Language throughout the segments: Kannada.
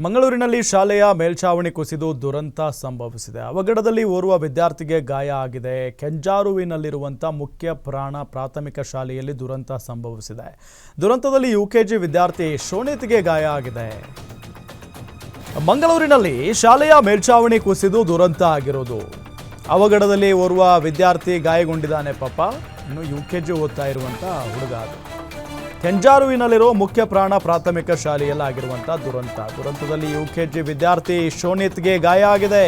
ಮಂಗಳೂರಿನಲ್ಲಿ ಶಾಲೆಯ ಮೇಲ್ಛಾವಣಿ ಕುಸಿದು ದುರಂತ ಸಂಭವಿಸಿದೆ. ಅವಘಡದಲ್ಲಿ ಓರ್ವ ವಿದ್ಯಾರ್ಥಿಗೆ ಗಾಯ ಆಗಿದೆ. ಕೆಂಜಾರುವಿನಲ್ಲಿರುವಂಥ ಮುಖ್ಯ ಪ್ರಾಣ ಪ್ರಾಥಮಿಕ ಶಾಲೆಯಲ್ಲಿ ದುರಂತ ಸಂಭವಿಸಿದೆ. ದುರಂತದಲ್ಲಿ ಯುಕೆಜಿ ವಿದ್ಯಾರ್ಥಿ ಶೋಣಿತ್ಗೆ ಗಾಯ ಆಗಿದೆ. ಮಂಗಳೂರಿನಲ್ಲಿ ಶಾಲೆಯ ಮೇಲ್ಛಾವಣಿ ಕುಸಿದು ದುರಂತ ಆಗಿರೋದು. ಅವಘಡದಲ್ಲಿ ಓರ್ವ ವಿದ್ಯಾರ್ಥಿ ಗಾಯಗೊಂಡಿದ್ದಾನೆ ಪಾಪ. ಇನ್ನು ಯು ಕೆ ಜಿ ಓದ್ತಾ ಇರುವಂಥ ಹುಡುಗ ಅದು. ಕೆಂಜಾರುವಿನಲ್ಲಿರೋ ಮುಖ್ಯ ಪ್ರಾಣ ಪ್ರಾಥಮಿಕ ಶಾಲೆಯಲ್ಲಿ ಆಗಿರುವಂತಹ ದುರಂತ. ದುರಂತದಲ್ಲಿ ಯು ಕೆ ಜಿ ವಿದ್ಯಾರ್ಥಿ ಶೋನಿತ್ಗೆ ಗಾಯ ಆಗಿದೆ.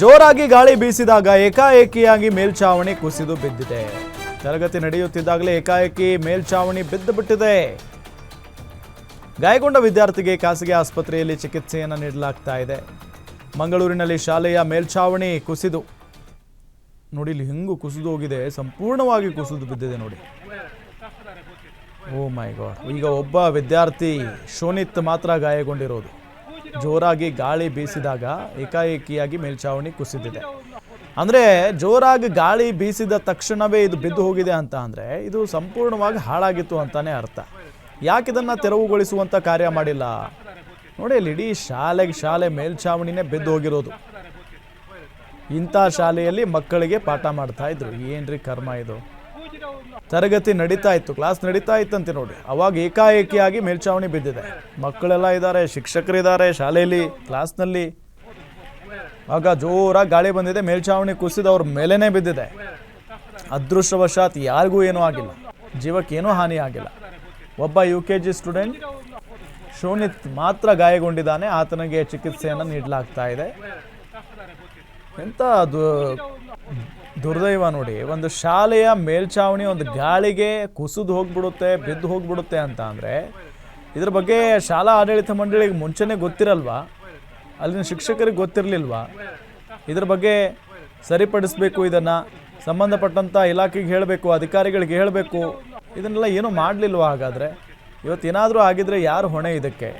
ಜೋರಾಗಿ ಗಾಳಿ ಬೀಸಿದಾಗ ಏಕಾಏಕಿಯಾಗಿ ಮೇಲ್ಛಾವಣಿ ಕುಸಿದು ಬಿದ್ದಿದೆ. ತರಗತಿ ನಡೆಯುತ್ತಿದ್ದಾಗಲೇ ಏಕಾಏಕಿ ಮೇಲ್ಛಾವಣಿ ಬಿದ್ದು ಬಿಟ್ಟಿದೆ. ಗಾಯಗೊಂಡ ವಿದ್ಯಾರ್ಥಿಗೆ ಖಾಸಗಿ ಆಸ್ಪತ್ರೆಯಲ್ಲಿ ಚಿಕಿತ್ಸೆಯನ್ನು ನೀಡಲಾಗ್ತಾ ಇದೆ. ಮಂಗಳೂರಿನಲ್ಲಿ ಶಾಲೆಯ ಮೇಲ್ಛಾವಣಿ ಕುಸಿದು. ನೋಡಿ ಇಲ್ಲಿ ಹೆಂಗು ಕುಸಿದು ಹೋಗಿದೆ. ಸಂಪೂರ್ಣವಾಗಿ ಕುಸಿದು ಬಿದ್ದಿದೆ ನೋಡಿ. Oh my God. ಈಗ ಒಬ್ಬ ವಿದ್ಯಾರ್ಥಿ ಶೋನಿತ್ ಮಾತ್ರ ಗಾಯಗೊಂಡಿರೋದು. ಜೋರಾಗಿ ಗಾಳಿ ಬೀಸಿದಾಗ ಏಕಾಏಕಿಯಾಗಿ ಮೇಲ್ಛಾವಣಿ ಕುಸಿದಿದೆ. ಅಂದರೆ ಜೋರಾಗಿ ಗಾಳಿ ಬೀಸಿದ ತಕ್ಷಣವೇ ಇದು ಬಿದ್ದು ಹೋಗಿದೆ ಅಂತ ಅಂದರೆ ಇದು ಸಂಪೂರ್ಣವಾಗಿ ಹಾಳಾಗಿತ್ತು ಅಂತಾನೆ ಅರ್ಥ. ಯಾಕೆ ಇದನ್ನು ತೆರವುಗೊಳಿಸುವಂಥ ಕಾರ್ಯ ಮಾಡಿಲ್ಲ? ನೋಡಿ ಇಲ್ಲಿ ಇಡೀ ಶಾಲೆಗೆ ಶಾಲೆ ಮೇಲ್ಛಾವಣಿನೇ ಬಿದ್ದು ಹೋಗಿರೋದು. ಇಂಥ ಶಾಲೆಯಲ್ಲಿ ಮಕ್ಕಳಿಗೆ ಪಾಠ ಮಾಡ್ತಾ ಇದ್ರು. ಏನ್ರಿ ಕರ್ಮ ಇದು? ತರಗತಿ ನಡೀತಾ ಇತ್ತು ಕ್ಲಾಸ್ ನಡೀತಾ ಇತ್ತಂತೆ ನೋಡಿ. ಅವಾಗ ಏಕಾಏಕಿಯಾಗಿ ಮೇಲ್ಛಾವಣಿ ಬಿದ್ದಿದೆ. ಮಕ್ಕಳೆಲ್ಲ ಇದ್ದಾರೆ, ಶಿಕ್ಷಕರಿದ್ದಾರೆ ಶಾಲೆಯಲ್ಲಿ ಕ್ಲಾಸ್ನಲ್ಲಿ ಆಗ ಜೋರಾಗಿ ಗಾಳಿ ಬಂದಿದೆ ಮೇಲ್ಛಾವಣಿ ಕುಸಿದು ಅವ್ರ ಮೇಲೇನೆ ಬಿದ್ದಿದೆ. ಅದೃಷ್ಟವಶಾತ್ ಯಾರಿಗೂ ಏನೂ ಆಗಿಲ್ಲ. ಜೀವಕ್ಕೇನೂ ಹಾನಿ ಆಗಿಲ್ಲ. ಒಬ್ಬ U K G student Shonit ಮಾತ್ರ ಗಾಯಗೊಂಡಿದ್ದಾನೆ. ಆತನಿಗೆ ಚಿಕಿತ್ಸೆಯನ್ನು ನೀಡಲಾಗ್ತಾ ಇದೆ. ಎಂಥ ದು ದುರ್ದೈವ ನೋಡಿ, ಒಂದು ಶಾಲೆಯ ಮೇಲ್ಛಾವಣಿ ಒಂದು ಗಾಳಿಗೆ ಕುಸಿದು ಹೋಗ್ಬಿಡುತ್ತೆ, ಬಿದ್ದು ಹೋಗ್ಬಿಡುತ್ತೆ ಅಂತ ಅಂದರೆ, ಇದ್ರ ಬಗ್ಗೆ ಶಾಲಾ ಆಡಳಿತ ಮಂಡಳಿಗೆ ಮುಂಚೆನೇ ಗೊತ್ತಿರಲ್ವಾ? ಅಲ್ಲಿನ ಶಿಕ್ಷಕರಿಗೆ ಗೊತ್ತಿರಲಿಲ್ವಾ? ಇದ್ರ ಬಗ್ಗೆ ಸರಿಪಡಿಸಬೇಕು ಇದನ್ನು ಸಂಬಂಧಪಟ್ಟಂಥ ಇಲಾಖೆಗೆ ಹೇಳಬೇಕು, ಅಧಿಕಾರಿಗಳಿಗೆ ಹೇಳಬೇಕು, ಇದನ್ನೆಲ್ಲ ಏನೂ ಮಾಡಲಿಲ್ವಾ ಹಾಗಾದರೆ? ಇವತ್ತೇನಾದರೂ ಆಗಿದ್ರೆ ಯಾರು ಹೊಣೆ ಇದಕ್ಕೆ?